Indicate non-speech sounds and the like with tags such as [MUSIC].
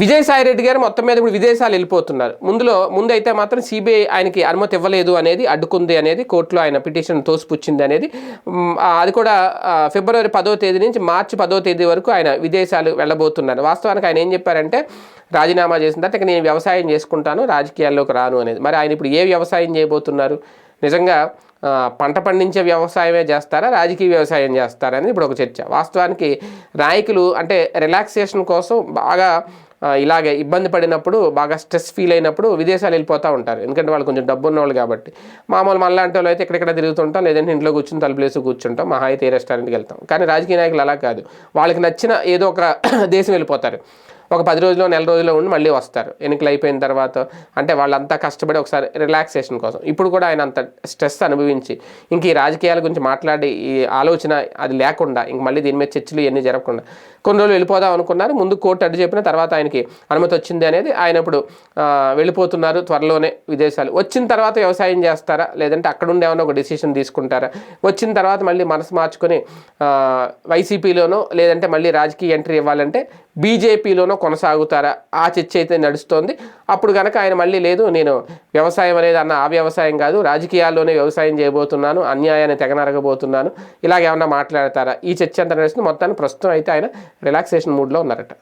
విజయసాయి రెడ్డి గారు మొత్తం మీద ఇప్పుడు విదేశాలు వెళ్ళిపోతున్నారు. ముందులో ముందు అయితే మాత్రం సిబిఐ ఆయనకి అనుమతి ఇవ్వలేదు అనేది అడ్డుకుంది అనేది కోర్టులో ఆయన పిటిషన్ తోసిపుచ్చింది అనేది అది కూడా ఫిబ్రవరి పదో తేదీ నుంచి మార్చి పదో తేదీ వరకు ఆయన విదేశాలు వెళ్ళబోతున్నారు. వాస్తవానికి ఆయన ఏం చెప్పారంటే రాజీనామా చేసిన తర్వాత ఇక నేను వ్యవసాయం చేసుకుంటాను రాజకీయాల్లోకి రాను అనేది. మరి ఆయన ఇప్పుడు ఏ వ్యవసాయం చేయబోతున్నారు? నిజంగా పంట పండించే వ్యవసాయమే చేస్తారా రాజకీయ వ్యవసాయం చేస్తారా అనేది ఇప్పుడు ఒక చర్చ. వాస్తవానికి నాయకులు అంటే రిలాక్సేషన్ కోసం బాగా ఇలాగే ఇబ్బంది పడినప్పుడు బాగా స్ట్రెస్ ఫీల్ అయినప్పుడు విదేశాలు వెళ్ళిపోతూ ఉంటారు. ఎందుకంటే వాళ్ళు కొంచెం డబ్బు ఉన్నవాళ్ళు కాబట్టి. మామూలు మనలాంటి వాళ్ళు అయితే ఎక్కడెక్కడ తిరుగుతుంటాం లేదంటే ఇంట్లో కూర్చుని తలుపులేసి కూర్చుంటాం మహా అయితే ఏ రెస్టారెంట్కి వెళ్తాం. కానీ రాజకీయ నాయకులు అలా కాదు. వాళ్ళకి నచ్చిన ఏదో ఒక [CLEARS THROAT] దేశం వెళ్ళిపోతారు. ఒక పది రోజులు నెల రోజుల్లో ఉండి మళ్ళీ వస్తారు. ఎన్నికలు అయిపోయిన తర్వాత అంటే వాళ్ళంతా కష్టపడి ఒకసారి రిలాక్సేషన్ కోసం. ఇప్పుడు కూడా ఆయన అంత స్ట్రెస్ అనుభవించి ఇంక ఈ రాజకీయాల గురించి మాట్లాడి ఈ ఆలోచన అది లేకుండా ఇంక మళ్ళీ దీని మీద చర్చలు ఇవన్నీ జరగకుండా కొన్ని రోజులు వెళ్ళిపోదాం అనుకున్నారు. ముందు కోర్టు అడ్డు చెప్పిన తర్వాత ఆయనకి అనుమతి వచ్చింది అనేది ఆయన ఇప్పుడు వెళ్ళిపోతున్నారు త్వరలోనే విదేశాలు. వచ్చిన తర్వాత వ్యవసాయం చేస్తారా? లేదంటే అక్కడ ఏమైనా ఒక డిసిషన్ తీసుకుంటారా? వచ్చిన తర్వాత మళ్ళీ మనసు మార్చుకొని వైసీపీలోనో లేదంటే మళ్ళీ రాజకీయ ఎంట్రీ ఇవ్వాలంటే బీజేపీలోనో కొనసాగుతారా? ఆ చర్చ అయితే నడుస్తోంది. అప్పుడు కనుక ఆయన మళ్ళీ లేదు నేను వ్యవసాయం అనేది అన్న ఆ వ్యవసాయం కాదు రాజకీయాల్లోనే వ్యవసాయం చేయబోతున్నాను అన్యాయాన్ని తెగనరగబోతున్నాను. ఇలాగేమన్నా మాట్లాడతారా? ఈ చర్చ అంతా నడుస్తుంది. మొత్తాన్ని ప్రస్తుతం అయితే ఆయన రిలాక్సేషన్ మూడ్లో ఉన్నారట.